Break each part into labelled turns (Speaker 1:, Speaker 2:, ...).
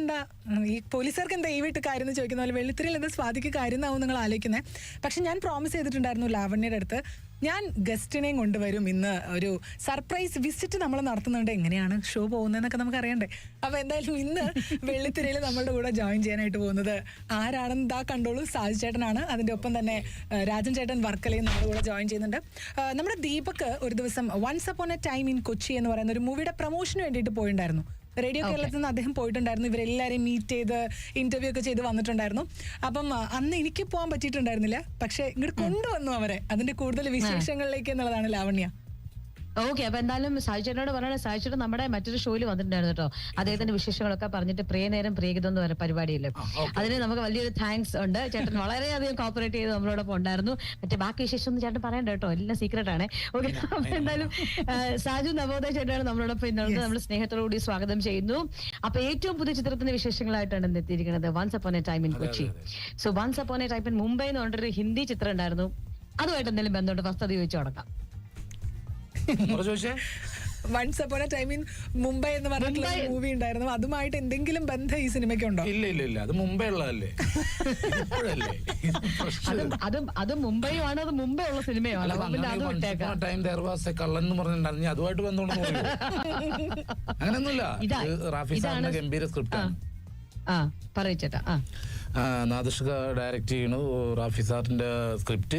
Speaker 1: എന്താ ഈ പോലീസുകാർക്ക് എന്താ ഈ വീട്ട് കാര്യം ചോദിക്കുന്ന പോലെ വെള്ളിത്തിരിയിൽ എന്താ സ്വാതിക്ക് കാര്യം എന്നാവും നിങ്ങൾ ആലോചിക്കുന്നത് പക്ഷെ ഞാൻ പ്രോമിസ് ചെയ്തിട്ടുണ്ടായിരുന്നു ലാവണ്യയുടെ അടുത്ത് ഞാൻ ഗസ്റ്റിനെയും കൊണ്ടുവരും ഇന്ന് ഒരു സർപ്രൈസ് വിസിറ്റ് നമ്മൾ നടത്തുന്നുണ്ട്. എങ്ങനെയാണ് ഷോ പോകുന്നതെന്നൊക്കെ നമുക്ക് അറിയണ്ടേ? അപ്പൊ എന്തായാലും ഇന്ന് വെള്ളിത്തിരയിൽ നമ്മളുടെ കൂടെ ജോയിൻ ചെയ്യാനായിട്ട് പോകുന്നത് ആരാണെന്ന് ഇതാ കണ്ടോളൂ. സാജു ചേട്ടനാണ്. അതിന്റെ ഒപ്പം തന്നെ രാജൻ ചേട്ടൻ വർക്കലയും നമ്മുടെ കൂടെ ജോയിൻ ചെയ്യുന്നുണ്ട്. നമ്മുടെ ദീപക് ഒരു ദിവസം Once Upon a Time in Kochi എന്ന് പറയുന്ന ഒരു മൂവിയുടെ പ്രൊമോഷന് വേണ്ടിയിട്ട് പോയിട്ടുണ്ടായിരുന്നു റേഡിയോ കേരളത്തിൽ നിന്ന് അദ്ദേഹം പോയിട്ടുണ്ടായിരുന്നു. ഇവരെല്ലാവരെയും മീറ്റ് ചെയ്ത് ഇന്റർവ്യൂ ഒക്കെ ചെയ്ത് വന്നിട്ടുണ്ടായിരുന്നു. അപ്പം അന്ന് എനിക്ക് പോകാൻ പറ്റിയിട്ടുണ്ടായിരുന്നില്ല. പക്ഷെ ഇങ്ങോട്ട് കൊണ്ടുവന്നു അവരെ. അതിന്റെ കൂടുതൽ വിശേഷങ്ങളിലേക്ക് എന്നുള്ളതാണ് ലാവണ്യ.
Speaker 2: ഓക്കെ അപ്പൊ എന്തായാലും സായിച്ചേട്ടനോട് പറയണേ സായിച്ചേട്ടൻ നമ്മുടെ മറ്റൊരു ഷോയിൽ വന്നിട്ടുണ്ടായിരുന്നു കേട്ടോ. അദ്ദേഹത്തിന്റെ വിശേഷങ്ങളൊക്കെ പറഞ്ഞിട്ട് പ്രിയനേരം നേരം പ്രിയഗീതം എന്ന് പറയുന്ന പരിപാടിയില്ലേ അതിന് നമുക്ക് വലിയൊരു താങ്ക്സ് ഉണ്ട്. ചേട്ടൻ വളരെയധികം കോപ്പറേറ്റ് ചെയ്ത് നമ്മളോടൊപ്പം ഉണ്ടായിരുന്നു. മറ്റേ ബാക്കി വിശേഷം ഒന്നും ചേട്ടൻ പറയണ്ട കേട്ടോ. എല്ലാം സീക്രട്ട് ആണ്. ഓക്കെ അപ്പൊ എന്തായാലും സാജു നവോദയ ചേട്ടനാണ് നമ്മളോടൊപ്പം ഇന്നുള്ളത് നമ്മൾ സ്നേഹത്തോടുകൂടി സ്വാഗതം ചെയ്യുന്നു. അപ്പൊ ഏറ്റവും പുതിയ ചിത്രത്തിന്റെ വിശേഷങ്ങളായിട്ടാണ് ഇന്ന് എത്തിയിരിക്കുന്നത്. Once Upon a Time in Kochi so Once Upon a Time in Mumbai എന്ന് പറഞ്ഞിട്ടൊരു ഹിന്ദി ചിത്രം ഉണ്ടായിരുന്നു അതുമായിട്ട് എന്തെങ്കിലും ബന്ധപ്പെട്ട് ഫസ്റ്റ് അത് ചോദിച്ചു തുടങ്ങാം.
Speaker 3: ചോദിച്ചേ
Speaker 1: Once Upon a Time in Mumbai എന്ന് പറഞ്ഞിട്ടുള്ള മൂവി ഉണ്ടായിരുന്നു. അതുമായിട്ട് എന്തെങ്കിലും ബന്ധം ഈ സിനിമയ്ക്കുണ്ടോ
Speaker 3: ഇല്ല ഇല്ല ഇല്ല. അത് മുംബൈ ഉള്ളതല്ലേ? ഇപ്പോഴല്ലേ?
Speaker 2: അത് അത് അത് മുംബൈയുമാണ്. അത് മുംബൈ ഉള്ള സിനിമയാണ് അപ്പൊ പിന്നെ അത് വിട്ടേക്കാം.
Speaker 3: ടൈം ദർവാസ കള്ളൻ എന്ന് പറഞ്ഞിട്ടുണ്ടായിരുന്നു. അതുമായിട്ട് ബന്ധമുണ്ടെന്ന്. അങ്ങനെയൊന്നുമില്ല. റാഫി സാറിന്റെ ഗംഭീര സ്ക്രിപ്റ്റാണ്
Speaker 2: ആ ആ.
Speaker 3: നാദിഷ്ക ഡയറക്റ്റ് ചെയ്യണു റാഫി സാറിന്റെ സ്ക്രിപ്റ്റ്.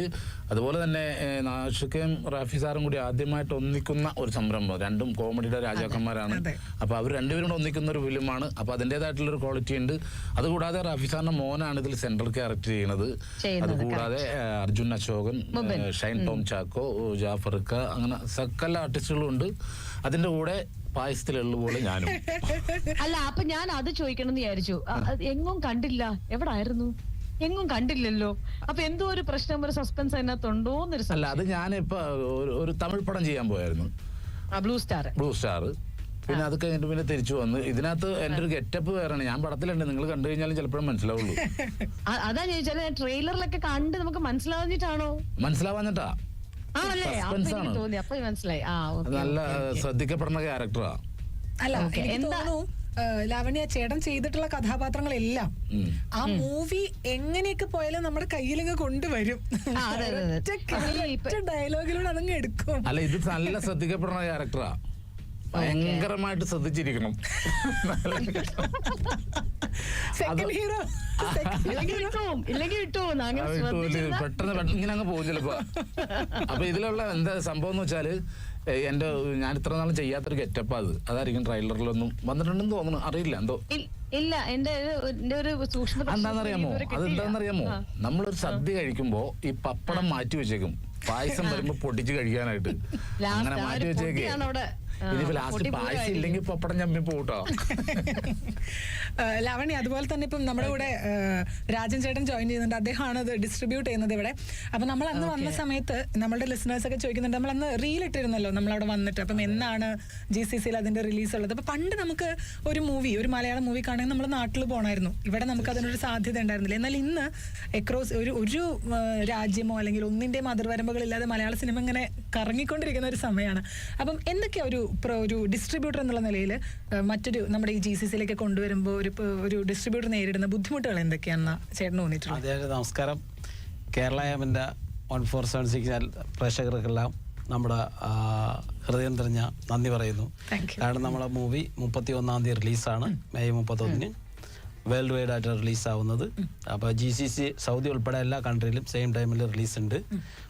Speaker 3: അതുപോലെ തന്നെ നാദിഷ്കയും റാഫി സാറും കൂടി ആദ്യമായിട്ട് ഒന്നിക്കുന്ന ഒരു സംരംഭം. രണ്ടും കോമഡിയുടെ രാജാക്കന്മാരാണ്.
Speaker 1: അപ്പോൾ
Speaker 3: അപ്പൊ അവർ രണ്ടുപേരും കൂടെ ഒന്നിക്കുന്ന ഒരു ഫിലിമാണ്. അപ്പൊ അതിന്റെതായിട്ടുള്ള ഒരു ക്വാളിറ്റി ഉണ്ട്. അതുകൂടാതെ റാഫി സാറിന്റെ മോനാണ് ഇതിൽ സെൻട്രൽ ക്യാരക്ടർ ചെയ്യുന്നത്. അതുകൂടാതെ അർജുൻ അശോകൻ ഷൈൻ ടോം ചാക്കോ ജാഫർക്ക അങ്ങനെ സകല ആർട്ടിസ്റ്റുകളും ഉണ്ട്. അതിന്റെ കൂടെ പായസത്തിലുള്ള പോലെ ഞാനും.
Speaker 2: അല്ല അപ്പൊ ഞാൻ അത് ചോദിക്കണം എന്ന് വിചാരിച്ചു. അത് എങ്ങും കണ്ടില്ല. എവിടായിരുന്നു? എങ്ങും കണ്ടില്ലല്ലോ. അപ്പൊ എന്തോ ഒരു പ്രശ്നം ഒരു സസ്പെൻസ് അതിനകത്തുണ്ടോ എന്നൊരു
Speaker 3: അല്ല അത് ഞാനിപ്പോ ഒരു- ഒരു തമിഴ് പടം ചെയ്യാൻ പോയായിരുന്നു.
Speaker 2: ബ്ലൂ സ്റ്റാർ
Speaker 3: ബ്ലൂ സ്റ്റാർ പിന്നെ അത് കഴിഞ്ഞിട്ട് പിന്നെ തിരിച്ചു വന്ന്. ഇതിനകത്ത് എന്റെ ഒരു ഗെറ്റപ്പ് വേറെയാണ്. ഞാൻ പടത്തിലുണ്ട്. നിങ്ങൾ കണ്ടു കഴിഞ്ഞാലും ചിലപ്പോഴും മനസ്സിലാവുള്ളൂ.
Speaker 2: അതാ ചോദിച്ചാൽ ട്രെയിലറിലൊക്കെ കണ്ട് നമുക്ക് മനസ്സിലാവുന്നിട്ടാണോ?
Speaker 3: മനസ്സിലാവാഞ്ഞിട്ടാ.
Speaker 2: തോന്നി. അപ്പൊ മനസ്സിലായി.
Speaker 3: നല്ല ശ്രദ്ധിക്കപ്പെടുന്ന ക്യാരക്ടറാ
Speaker 1: അല്ല
Speaker 2: എന്താ-
Speaker 1: ലാവണ്യ ചേട്ടൻ ചെയ്തിട്ടുള്ള കഥാപാത്രങ്ങളെല്ലാം ആ മൂവി എങ്ങനെയൊക്കെ പോയാലും നമ്മുടെ കയ്യിലങ്ങ് കൊണ്ടുവരും. ഡയലോഗിലൂടെ അതങ്ങ് എടുക്കും.
Speaker 3: അല്ല ഇത് നല്ല ശ്രദ്ധിക്കപ്പെടുന്ന ക്യാരക്ടറാ ഭയങ്കരമായിട്ട് ശ്രദ്ധിച്ചിരിക്കണം. പെട്ടെന്ന് പെട്ടെന്ന് ഇങ്ങനെ അങ്ങ് പോകും ചിലപ്പോ. അപ്പൊ ഇതിലുള്ള എന്താ സംഭവം എന്ന് വെച്ചാൽ എന്റെ ഞാൻ ഇത്ര നാളും ചെയ്യാത്തൊരു ഗെറ്റപ്പ് അത്. അതായിരിക്കും ട്രെയിലറിലൊന്നും വന്നിട്ടുണ്ടെന്ന് തോന്നുന്നു. അറിയില്ല എന്തോ.
Speaker 2: ഇല്ല എന്റെ ഒരു- സൂക്ഷ്മ
Speaker 3: എന്താണെന്നറിയാമോ. അതെന്താണെന്നറിയാമോ? നമ്മളൊരു സദ്യ കഴിക്കുമ്പോ ഈ പപ്പടം മാറ്റി വെച്ചേക്കും. പായസം വരുമ്പോ പൊട്ടിച്ച് കഴിക്കാനായിട്ട്. അങ്ങനെ മാറ്റി വെച്ചേക്കും. ഇനിയിപ്പോ ലാസ്റ്റ്
Speaker 2: പൊടി
Speaker 3: പായസം ഇല്ലെങ്കിൽ പപ്പടം ചമ്മി പോട്ടോ
Speaker 1: ലാവണ്യ അതുപോലെ തന്നെ ഇപ്പം നമ്മുടെ കൂടെ രാജൻ ചേട്ടൻ ജോയിൻ ചെയ്യുന്നുണ്ട്. അദ്ദേഹമാണ് അത് ഡിസ്ട്രിബ്യൂട്ട് ചെയ്യുന്നത് ഇവിടെ. അപ്പൊ നമ്മൾ അന്ന് വന്ന സമയത്ത് നമ്മുടെ ലിസണേഴ്സ് ഒക്കെ ചോദിക്കുന്നുണ്ട്. നമ്മൾ അന്ന് റീൽ ഇട്ടിരുന്നല്ലോ നമ്മളവിടെ വന്നിട്ട്. അപ്പം എന്നാണ് ജി സി സിയിൽ അതിന്റെ റിലീസ് ഉള്ളത്? അപ്പൊ പണ്ട് നമുക്ക് ഒരു മൂവി ഒരു മലയാളം മൂവി കാണാൻ നമ്മൾ നാട്ടിൽ പോകണമായിരുന്നു ഇവിടെ നമുക്ക് അതിനൊരു സാധ്യത ഉണ്ടായിരുന്നില്ല. എന്നാൽ ഇന്ന് എക്രോസ് ഒരു ഒരു രാജ്യമോ അല്ലെങ്കിൽ ഒന്നിന്റെയും അതിർവരമ്പുകളില്ലാതെ മലയാള സിനിമ ഇങ്ങനെ കറങ്ങിക്കൊണ്ടിരിക്കുന്ന ഒരു സമയമാണ്. അപ്പം എന്തൊക്കെയാ ഒരു ഒരു ഡിസ്ട്രിബ്യൂട്ടർ എന്നുള്ള നിലയിൽ മറ്റൊരു നമ്മുടെ ഈ ജി സി സിയിലേക്ക് കൊണ്ടുവരുമ്പോൾ ഒരു ഒരു ഡിസ്ട്രിബ്യൂട്ടർ നേരിടുന്ന ബുദ്ധിമുട്ടുകൾ എന്തൊക്കെയാണെന്ന് ചേട്ടൻ തോന്നിയിട്ടുള്ളത്?
Speaker 4: അതെ നമസ്കാരം. കേരള എമ്മിന്റെ വൺ ഫോർ സെവൻ സിക്സ് പ്രേക്ഷകർക്കെല്ലാം നമ്മുടെ ഹൃദയം തിരിഞ്ഞ നന്ദി പറയുന്നു. കാരണം നമ്മുടെ മൂവി മുപ്പത്തി ഒന്നാം തീയതി റിലീസാണ്. മെയ് മുപ്പത്തൊന്നിന് വേൾഡ് വൈഡ് ആയിട്ട് റിലീസാവുന്നത് അപ്പോൾ ജി സി സി സൗദി ഉൾപ്പെടെ എല്ലാ കൺട്രിയിലും സെയിം ടൈമിൽ റിലീസ് ഉണ്ട്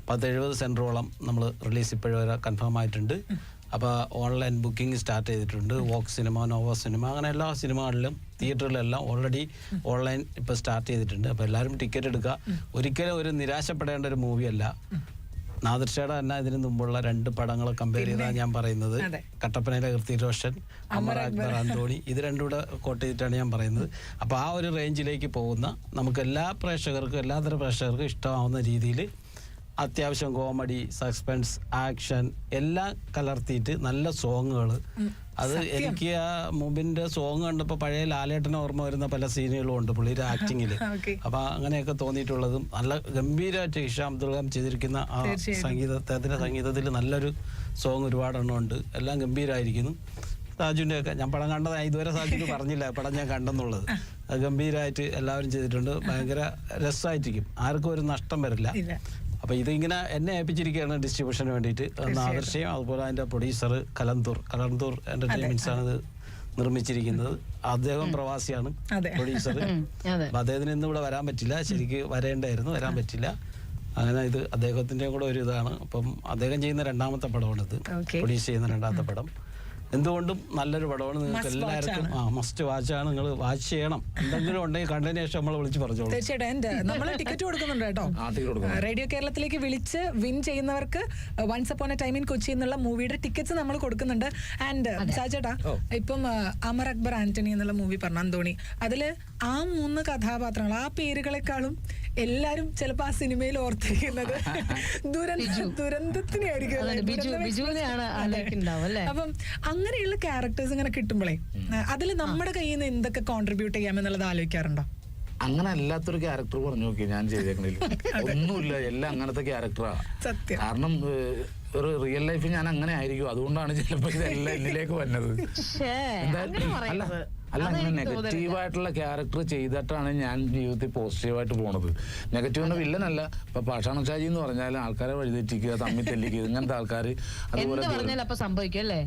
Speaker 4: പത്ത് എഴുപത് സെന്ററോളം നമ്മൾ റിലീസ് ഇപ്പോഴും വരെ കൺഫേം ആയിട്ടുണ്ട്. അപ്പോൾ ഓൺലൈൻ ബുക്കിംഗ് സ്റ്റാർട്ട് ചെയ്തിട്ടുണ്ട്. വോക്ക് സിനിമ നോവ സിനിമ അങ്ങനെ എല്ലാ സിനിമകളിലും തിയേറ്ററിലെല്ലാം ഓൾറെഡി ഓൺലൈൻ ഇപ്പോൾ സ്റ്റാർട്ട് ചെയ്തിട്ടുണ്ട്. അപ്പോൾ എല്ലാവരും ടിക്കറ്റ് എടുക്കുക. ഒരിക്കലും ഒരു നിരാശപ്പെടേണ്ട ഒരു മൂവിയല്ല നാദർഷയുടെ തന്നെ ഇതിനു മുമ്പുള്ള രണ്ട് പടങ്ങൾ കമ്പയർ ചെയ്താണ് ഞാൻ പറയുന്നത്.
Speaker 1: കട്ടപ്പനയിലെ
Speaker 4: കട്ടപ്പനയിലെ കൃത്യരോഷൻ അമർ അക്ബർ. അന്തോണി ഇത് രണ്ടും കൂടെ കോട്ട് ചെയ്തിട്ടാണ് ഞാൻ പറയുന്നത്. അപ്പോൾ ആ ഒരു റേഞ്ചിലേക്ക് പോകുന്ന നമുക്ക് എല്ലാ പ്രേക്ഷകർക്കും എല്ലാതര പ്രേക്ഷകർക്കും ഇഷ്ടമാവുന്ന രീതിയിൽ അത്യാവശ്യം കോമഡി സസ്പെൻസ് ആക്ഷൻ എല്ലാം കലർത്തിയിട്ട് നല്ല സോങ്ങുകൾ അത് എനിക്ക് ആ മുമ്പിന്റെ സോങ് കണ്ടപ്പോൾ പഴയ ലാലേട്ടനെ ഓർമ്മ വരുന്ന പല സീനുകളും ഉണ്ട് പുള്ളിയുടെ ആക്ടിങ്ങിൽ. അപ്പൊ അങ്ങനെയൊക്കെ തോന്നിയിട്ടുള്ളതും നല്ല ഗംഭീരമായിട്ട് ഇഷ അബ്ദുൽ ഖാം ചെയ്തിരിക്കുന്ന ആ സംഗീതത്തിന്റെ സംഗീതത്തിൽ നല്ലൊരു സോങ് ഒരുപാടെണ്ണം ഉണ്ട്. എല്ലാം ഗംഭീരമായിരിക്കുന്നു സാജുവിന്റെ ഒക്കെ ഞാൻ പടം കണ്ടത് ഇതുവരെ സാജുവിന് പറഞ്ഞില്ല പടം ഞാൻ കണ്ടെന്നുള്ളത്. അത് ഗംഭീരമായിട്ട് എല്ലാവരും ചെയ്തിട്ടുണ്ട്. ഭയങ്കര രസമായിട്ടിരിക്കും ആർക്കും ഒരു നഷ്ടം വരില്ല. അപ്പൊ ഇതിങ്ങനെ എന്നെ ഏൽപ്പിച്ചിരിക്കുകയാണ് ഡിസ്ട്രിബ്യൂഷന് വേണ്ടിയിട്ട്. ആദർശയും അതുപോലെ അതിന്റെ പ്രൊഡ്യൂസർ കലന്തൂർ കലന്തൂർ എന്റർടൈൻമെന്റ്സ് ആണ് ഇത് നിർമ്മിച്ചിരിക്കുന്നത്. അദ്ദേഹം പ്രവാസിയാണ്. പ്രൊഡ്യൂസർ അപ്പൊ അദ്ദേഹത്തിന് ഇന്ന് ഇവിടെ വരാൻ പറ്റില്ല. ശരിക്ക് വരേണ്ടായിരുന്നു വരാൻ പറ്റില്ല. അങ്ങനെ ഇത് അദ്ദേഹത്തിന്റെ കൂടെ ഒരു ഇതാണ്. അപ്പം അദ്ദേഹം ചെയ്യുന്ന രണ്ടാമത്തെ പടമാണ് ഇത് പ്രൊഡ്യൂസ് ചെയ്യുന്ന രണ്ടാമത്തെ പടം. എന്തുകൊണ്ടും നല്ലൊരു പടമാണ് നിങ്ങൾക്ക് എല്ലാവർക്കും. ആ മസ്റ്റ് വാച്ചാണ് നിങ്ങൾ വാച്ച് ചെയ്യണം. എന്തെങ്കിലും ഉണ്ടെങ്കിൽ കണ്ടതിന് ശേഷം നമ്മൾ വിളിച്ച് പറഞ്ഞോളൂ.
Speaker 1: തീർച്ചയായിട്ടും. എന്റെ നമ്മൾ ടിക്കറ്റ് കൊടുക്കുന്നുണ്ട് കേട്ടോ. റേഡിയോ കേരളത്തിലേക്ക് വിളിച്ച് വിൻ ചെയ്യുന്നവർക്ക് once upon a time in Kochi എന്നുള്ള മൂവിയുടെ ടിക്കറ്റ്സ് നമ്മൾ കൊടുക്കുന്നുണ്ട്. ആൻഡ് സാജേട്ടാ ഇപ്പം അമർ അക്ബർ ആന്റണി എന്നുള്ള മൂവി പറഞ്ഞു അന്തോണി. അതിൽ ആ മൂന്ന് കഥാപാത്രങ്ങൾ ആ പേരുകളെക്കാളും എല്ലാരും ചിലപ്പോ ആ സിനിമയിൽ ഓർത്തിരിക്കുന്നത് ദുരന്ത ദുരന്തത്തിനെ ആയിരിക്കും
Speaker 2: ബിജു-
Speaker 1: ദുരന്തം
Speaker 2: ബിജുവിനെയാണ്
Speaker 1: express.
Speaker 2: ആലോചിക്കുന്നുണ്ടാവും,
Speaker 1: അപ്പം അങ്ങനെയുള്ള ക്യാരക്ടേഴ്സ് ഇങ്ങനെ കിട്ടുമ്പോഴേ അതിൽ നമ്മുടെ കയ്യിൽ നിന്ന് എന്തൊക്കെ കോൺട്രിബ്യൂട്ട് ചെയ്യാമെന്നുള്ളത് ആലോചിക്കാറുണ്ടോ?
Speaker 3: അങ്ങനെ അല്ലാത്തൊരു ക്യാരക്ടർ പറഞ്ഞു നോക്കി ഞാൻ ചെയ്തേക്കണില്ല ഒന്നുമില്ല എല്ലാം അങ്ങനത്തെ ക്യാരക്ടറാ
Speaker 1: സത്യം.
Speaker 3: കാരണം ഒരു റിയൽ ലൈഫിൽ ഞാൻ അങ്ങനെ ആയിരിക്കും. അതുകൊണ്ടാണ് ചിലപ്പോ ഇതെല്ലാം എന്നിലേക്ക് വന്നത്. അല്ല. അല്ല അങ്ങനെ നെഗറ്റീവ് ആയിട്ടുള്ള ക്യാരക്ടർ ചെയ്തിട്ടാണ് ഞാൻ ജീവിതത്തിൽ പോസിറ്റീവായിട്ട് പോണത്. നെഗറ്റീവ് എന്ന വില്ലനല്ല. ഇപ്പൊ പാഷാണ ഷാജി എന്ന് പറഞ്ഞാൽ ആൾക്കാരെ വഴിതെറ്റിക്കുക തമ്മിൽ തെല്ലിക്കുക ഇങ്ങനത്തെ ആൾക്കാർ അതുപോലെ